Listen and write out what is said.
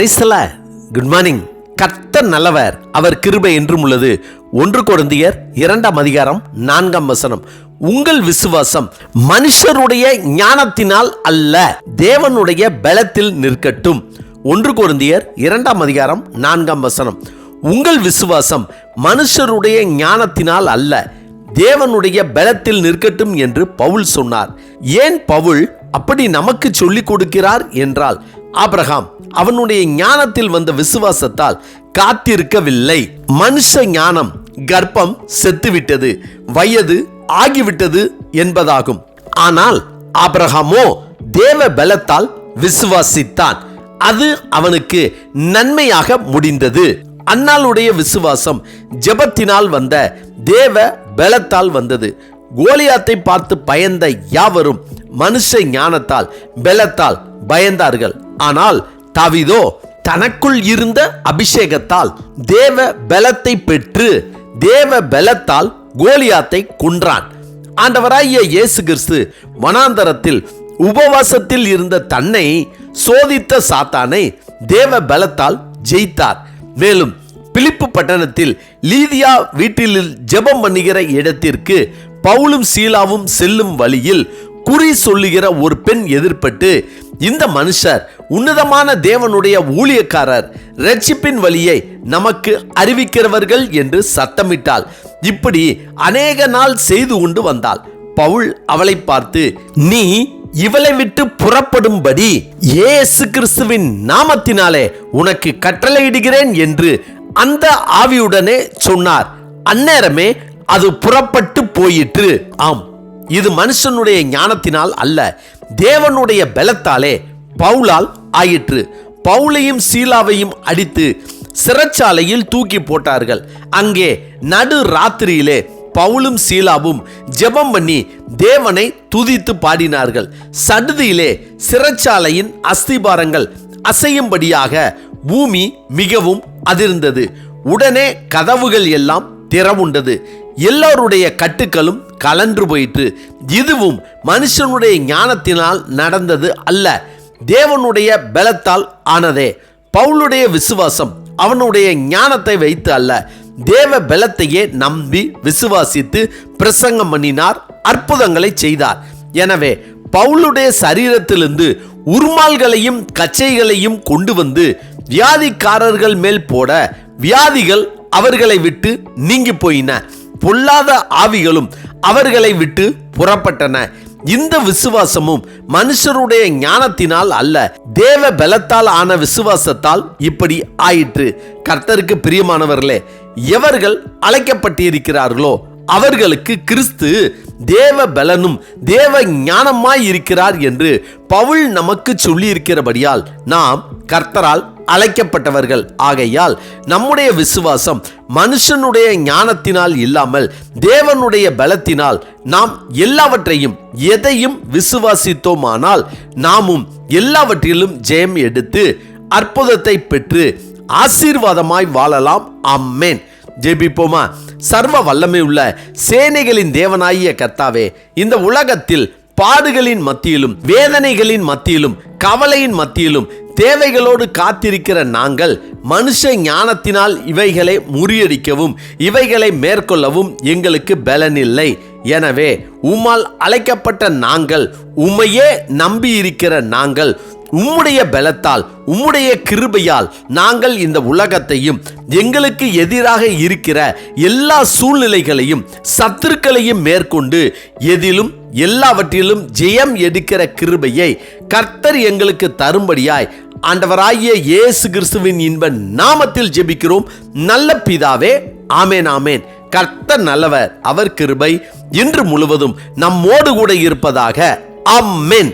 பிரைஸ்ல good morning கர்த்தர் நல்லவர். அவர் கிருபை என்றும் உள்ளது. ஒன்று குழந்தையர் இரண்டாம் அதிகாரம் நான்காம் வசனம். உங்கள் விசுவாசம் மனுஷருடைய ஞானத்தினால் அல்ல தேவனுடைய பலத்தில் நிற்கட்டும். ஒன்று குழந்தையர் இரண்டாம் அதிகாரம் நான்காம் வசனம். உங்கள் விசுவாசம் மனுஷருடைய ஞானத்தினால் அல்ல தேவனுடைய பலத்தில் நிற்கட்டும் என்று பவுல் சொன்னார். ஏன் பவுல் அப்படி நமக்கு சொல்லிக் கொடுக்கிறார் என்றால் ஆபிரகாம் அவனுடைய ஞானத்தில் வந்த விசுவாசத்தால் காத்திருக்கவில்லை. மனுஷ ஞானம் கர்ப்பம் செத்துவிட்டது வயது ஆகிவிட்டது என்பதாகும். ஆனால் ஆபிரகாமோ தேவ பலத்தால் விசுவாசித்தான். அது அவனுக்கு நன்மையாக முடிந்தது. அன்னாளுடைய விசுவாசம் ஜெபத்தினால் வந்த தேவ பலத்தால் வந்தது. கோலியாத்தை பார்த்து பயந்த யாவரும் மனுஷ ஞானத்தால் பலத்தால் பயந்தார்கள். ஆனால் தவிதோ தனக்குள் இருந்த அபிஷேகத்தால் தேவ பலத்தை பெற்று தேவ பலத்தால் கோலியாத்தை கொன்றான். ஆண்டவராகிய இயேசு கிறிஸ்து வனாந்தரத்தில் உபவாசத்தில் இருந்த தன்னை சோதித்த சாத்தானை தேவ பலத்தால் ஜெயித்தார். மேலும் பிலிப்பு பட்டணத்தில் லீதியா வீட்டில் ஜெபம் பண்ணுகிற இடத்திற்கு பவுலும் சீலாவும் செல்லும் வழியில் குறி சொல்லுகிற ஒரு பெண் எதிர்பட்டு இந்த மனுஷர் உன்னதமான தேவனுடைய ஊழியக்காரர் ரட்சிப்பின் வழியை நமக்கு அறிவிக்கிறவர்கள் என்று சத்தமிட்டாள். இப்படி அநேக நாள் செய்து கொண்டு வந்தாள். பவுல் அவளை பார்த்து நீ இவளை விட்டு புறப்படும்படி ஏசு கிறிஸ்துவின் நாமத்தினாலே உனக்கு கட்டளையிடுகிறேன் என்று அந்த ஆவியுடனே சொன்னார். அந்நேரமே அது புறப்பட்டு போயிற்று. ஆம் இது மனுஷனுடைய ஞானத்தினால் அல்ல தேவனுடைய பலத்தாலே பவுலால் ஆயிற்று. பவுலையும் சீலாவையும் அடித்து சிறைச்சாலையில் தூக்கி போட்டார்கள். அங்கே நடு ராத்திரியிலே பவுலும் சீலாவும் ஜெபம் பண்ணி தேவனை துதித்து பாடினார்கள். சடுதியிலே சிறைச்சாலையின் அஸ்திபாரங்கள் அசையும்படியாக பூமி மிகவும் அதிர்ந்தது. உடனே கதவுகள் எல்லாம் திறவுண்டது. எல்லோருடைய கட்டுக்களும் கலன்று போயிற்று. இதுவும் மனுஷனுடைய ஞானத்தினால் நடந்தது அல்ல. தேவனுடைய பலத்தால் ஆனதே. பவுலுடைய விசுவாசம் அவனுடைய ஞானத்தை வைத்து அல்ல. தேவ பலத்தையே நம்பி விசுவாசித்து பிரசங்கம் பண்ணினார் அற்புதங்களை செய்தார். எனவே பவுலுடைய சரீரத்திலிருந்து உருமால்களையும் கச்சைகளையும் கொண்டு வந்து வியாதிக்காரர்கள் மேல் போட வியாதிகள் அவர்களை விட்டு நீங்கி போயின. பொல்லாத ஆவிகளும் அவர்களை விட்டு புறப்பட்டன. இந்த விசுவாசமும் மனுஷருடைய ஞானத்தினால் அல்ல தேவ பலத்தால் ஆன விசுவாசத்தால் இப்படி ஆயிற்று. கர்த்தருக்கு பிரியமானவர்களே எவர்கள் அழைக்கப்பட்டிருக்கிறார்களோ அவர்களுக்கு கிறிஸ்து தேவ பலனும் தேவ ஞானமாய் இருக்கிறார் என்று பவுல் நமக்கு சொல்லியிருக்கிறபடியால் நாம் கர்த்தரால் அழைக்கப்பட்டவர்கள். ஆகையால் நம்முடைய விசுவாசம் மனுஷனுடைய ஞானத்தினால் இல்லாமல் தேவனுடைய பலத்தினால் நாம் எல்லாவற்றையும் எதையும் விசுவாசித்தோமானால் நாமும் எல்லாவற்றிலும் ஜெயம் எடுத்து அற்புதத்தை பெற்று ஆசீர்வாதமாய் வாழலாம். அம்மேன் ஜெபிப்போமா? சர்வ வல்லமை உள்ள சேனைகளின் தேவனாகிய கர்த்தாவே இந்த உலகத்தில் பாடுகளின் மத்தியிலும் வேதனைகளின் மத்தியிலும் கவலையின் மத்தியிலும் தேவைகளோடு காத்திருக்கிற நாங்கள் மனுஷ ஞானத்தினால் இவைகளை முறியடிக்கவும் இவைகளை மேற்கொள்ளவும் எங்களுக்கு பலனில்லை. எனவே உம்மால் அழைக்கப்பட்ட நாங்கள் உம்மையே நம்பியிருக்கிற நாங்கள் உம்முடைய பலத்தால் உம்முடைய கிருபையால் நாங்கள் இந்த உலகத்தையும் எங்களுக்கு எதிராக இருக்கிற எல்லா சூழ்நிலைகளையும் சத்துருக்களையும் மேற்கொண்டு எதிலும் எல்லாவற்றிலும் ஜெயம் எடுக்கிற கிருபையை கர்த்தர் எங்களுக்கு தரும்படியாய் ஆண்டவராகிய இயேசு கிறிஸ்துவின் இன்ப நாமத்தில் ஜெபிக்கிறோம். நல்ல பிதாவே ஆமேன் ஆமேன். கர்த்தர் நல்லவர் அவர் கிருபை இன்று முழுவதும் நம்மோடு கூட இருப்பதாக. அம்மேன்